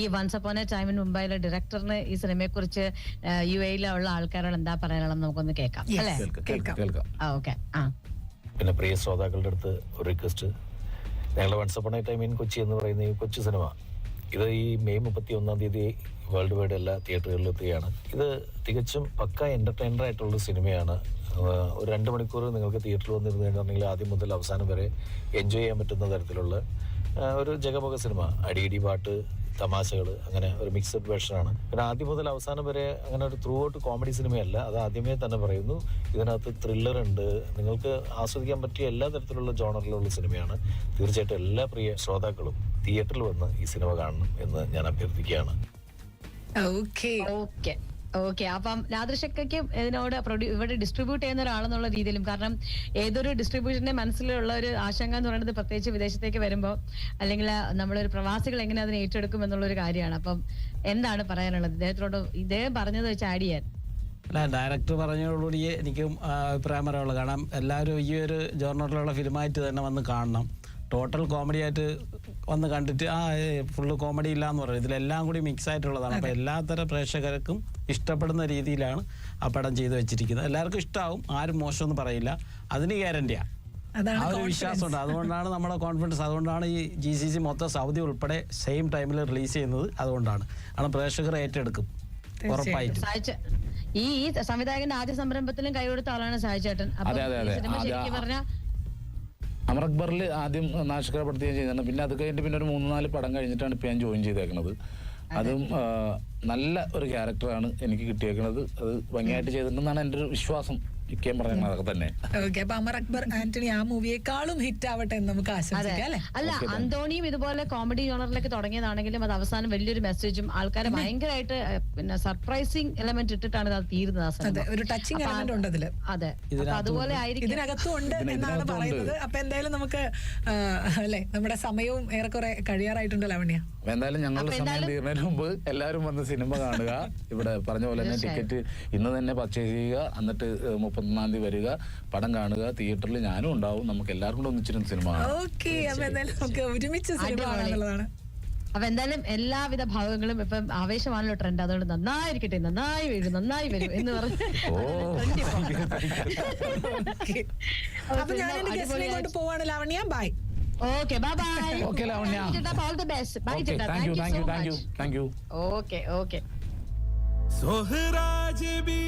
Speaker 2: ഈ വൺസ് അപ്പോൺ എ ടൈമിന് മുംബൈയിലെ ഡയറക്ടറിന് ഈ സിനിമയെ കുറിച്ച് യു എയിലുള്ള ആൾക്കാരോട് എന്താ പറയാനുള്ളത് നമുക്കൊന്ന് കേൾക്കാം. അല്ലേ.
Speaker 3: കേൾക്കാം
Speaker 2: ഓക്കെ. ആ.
Speaker 5: പിന്നെ പ്രിയ ശ്രോതാക്കളുടെ അടുത്ത് ഒരു റിക്വസ്റ്റ് ഞങ്ങളുടെ once upon a time in Kochi എന്ന് പറയുന്ന ഈ കൊച്ചു സിനിമ ഇത് ഈ മെയ് മുപ്പത്തി ഒന്നാം തീയതി വേൾഡ് വൈഡ് എല്ലാ തിയേറ്ററുകളിലും എത്തുകയാണ്. ഇത് തികച്ചും പക്ക എന്റർടൈനർ ആയിട്ടുള്ള സിനിമയാണ് ഒരു രണ്ട് മണിക്കൂർ നിങ്ങൾക്ക് തിയേറ്ററിൽ വന്നിരുന്നു കഴിഞ്ഞിട്ടുണ്ടെങ്കിൽ ആദ്യം മുതൽ അവസാനം വരെ എൻജോയ് ചെയ്യാൻ പറ്റുന്ന തരത്തിലുള്ള ഒരു ജഗമുഖ സിനിമ അടിയിടി പാട്ട് തമാശകൾ അങ്ങനെ ഒരു മിക്സഡ് വേർഷനാണ് പിന്നെ ആദ്യം മുതൽ അവസാനം വരെ അങ്ങനെ ഒരു ത്രൂ ഔട്ട് കോമഡി സിനിമയല്ല അത് ആദ്യമേ തന്നെ പറയുന്നു. ഇതിനകത്ത് ത്രില്ലർ ഉണ്ട്. നിങ്ങൾക്ക് ആസ്വദിക്കാൻ പറ്റിയ എല്ലാ തരത്തിലുള്ള ജോണറിലുള്ള സിനിമയാണ് തീർച്ചയായിട്ടും എല്ലാ പ്രിയ ശ്രോതാക്കളും തിയേറ്ററിൽ വന്ന് ഈ സിനിമ കാണണം എന്ന് ഞാൻ അഭ്യർത്ഥിക്കുകയാണ്.
Speaker 1: ഓക്കെ
Speaker 2: ഓക്കെ ഓക്കെ അപ്പം നാദൃശക്കയ്ക്ക് ഇതിനോട് ഇവിടെ ഡിസ്ട്രിബ്യൂട്ട് ചെയ്യുന്ന ഒരാളെന്നുള്ള രീതിയിലും കാരണം ഏതൊരു ഡിസ്ട്രിബ്യൂഷന്റെ മനസ്സിലുള്ള ഒരു ആശങ്ക എന്ന് പറയുന്നത് പ്രത്യേകിച്ച് വിദേശത്തേക്ക് വരുമ്പോൾ അല്ലെങ്കിൽ നമ്മളൊരു പ്രവാസികൾ എങ്ങനെ അതിനെ ഏറ്റെടുക്കും എന്നുള്ള ഒരു കാര്യമാണ്. അപ്പം എന്താണ് പറയാനുള്ളത്? ഇദ്ദേഹത്തിനോട് ഇദ്ദേഹം പറഞ്ഞത് വെച്ച് ആഡ് ചെയ്യാൻ.
Speaker 4: അല്ല ഡയറക്ടർ പറഞ്ഞതോടുകൂടി എനിക്കും അഭിപ്രായം പറയാനുള്ളത്. കാരണം എല്ലാവരും ഈ ഒരു ജോർണറിലുള്ള ഫിലിമായിട്ട് തന്നെ വന്ന് കാണണം. ടോട്ടൽ കോമഡി ആയിട്ട് വന്ന് കണ്ടിട്ട് ആ ഫുള്ള് കോമഡി ഇല്ല എന്ന് പറയുന്നത് ഇതിലെല്ലാം കൂടി മിക്സ് ആയിട്ടുള്ളതാണ്. അപ്പോൾ എല്ലാത്തരം പ്രേക്ഷകർക്കും ഇഷ്ടപ്പെടുന്ന രീതിയിലാണ് ആ പടം ചെയ്തു വെച്ചിരിക്കുന്നത്. എല്ലാവർക്കും ഇഷ്ടമാവും ആരും മോശമൊന്നും പറയില്ല. അതിന് ഗ്യാരണ്ടിയാണ്
Speaker 1: അതാണ്
Speaker 4: ആ ഒരു വിശ്വാസമുണ്ട്. അതുകൊണ്ടാണ് നമ്മുടെ കോൺഫിഡൻസ് അതുകൊണ്ടാണ് ഈ ജി സി സി മൊത്തം സൗദി ഉൾപ്പെടെ സെയിം ടൈമിൽ റിലീസ് ചെയ്യുന്നത്. അതുകൊണ്ടാണ്. കാരണം പ്രേക്ഷകർ ഏറ്റെടുക്കും. ഉറപ്പായിട്ടും.
Speaker 2: ഈ സംവിധായകന്റെ ആദ്യ സംരംഭത്തിലും കൈകൊടുത്ത ആളാണ് അപ്പൊ സിനിമ ശരിക്കും പറഞ്ഞാൽ
Speaker 3: അമർ അക്ബറിൽ ആദ്യം നാശകരപ്പെടുത്തുകയും ചെയ്തിട്ടുണ്ട് പിന്നെ അത് കഴിഞ്ഞിട്ട് പിന്നെ ഒരു മൂന്ന് നാല് പടം കഴിഞ്ഞിട്ടാണ് ഇപ്പം ഞാൻ ജോയിൻ ചെയ്തേക്കുന്നത് അതും. നല്ല ഒരു ക്യാരക്ടറാണ് എനിക്ക് കിട്ടിയേക്കുന്നത് അത് ഭംഗിയായിട്ട് ചെയ്തിട്ടുണ്ടെന്നാണ് എന്റെ ഒരു വിശ്വാസം. അതൊക്കെ തന്നെ.
Speaker 1: ഓക്കെ അപ്പൊ അമർ അക്ബർ ആന്റണി ആ മൂവിയെക്കാളും ഹിറ്റ് ആവട്ടെ എന്ന് നമുക്ക് ആശംസിക്കാം അല്ലെ?
Speaker 2: അല്ല അന്തോണിയും ഇതുപോലെ കോമഡി ജോണറിലേക്ക് തുടങ്ങിയതാണെങ്കിലും അത് അവസാനം വലിയൊരു മെസ്സേജും ആൾക്കാരെ ഭയങ്കരമായിട്ട് പിന്നെ സർപ്രൈസിങ് എലമെന്റ് ഇട്ടിട്ടാണ് അത് തീരുന്നത്
Speaker 1: അതെ ഒരു ടച്ചിങ് എലമെന്റ് ഉണ്ട് അതിൽ.
Speaker 2: അതെ. അതുപോലെ ആയിരിക്കും.
Speaker 1: ഇതിനകത്തും ഉണ്ട് എന്നാണ് പറയുന്നത്. അപ്പൊ എന്തായാലും നമുക്ക് അല്ലെ നമ്മുടെ സമയവും ഏറെക്കുറെ കഴിയാറായിട്ടുണ്ട് ലവണ്യ
Speaker 3: അപ്പൊ എന്തായാലും ഞങ്ങളുടെ സമയം തീർന്നതിന് മുമ്പ് എല്ലാവരും വന്ന് സിനിമ കാണുക. ഇവിടെ പറഞ്ഞ പോലെ തന്നെ ടിക്കറ്റ് ഇന്ന് തന്നെ പർച്ചേസ് ചെയ്യുക. എന്നിട്ട് മുപ്പത്തൊന്നാം തീയതി വരിക. പടം കാണുക. തിയേറ്ററിൽ ഞാനും ഉണ്ടാവും. നമുക്ക് എല്ലാവർക്കും കൂടെ ഒന്നിച്ചിരുന്ന് സിനിമ കാണാം.
Speaker 1: അപ്പൊ എന്തായാലും
Speaker 2: എല്ലാവിധ ഭാഗങ്ങളും ഇപ്പൊ ആവേശമാണല്ലോ ട്രെൻഡ് അതുകൊണ്ട് നന്നായിരിക്കട്ടെ. നന്നായി വരും. നന്നായി വരും എന്ന് പറഞ്ഞു.
Speaker 1: അപ്പൊ ഞാൻ പോവാണ് ലാവണ്യ. ബൈ
Speaker 2: ಓಕೆ ಬಾ bye okay
Speaker 3: Lavanya
Speaker 2: all
Speaker 3: the best
Speaker 2: bye ಜಟ
Speaker 3: thank you
Speaker 2: thank
Speaker 3: you thank
Speaker 2: you
Speaker 3: thank you
Speaker 2: okay okay
Speaker 6: Soharaj B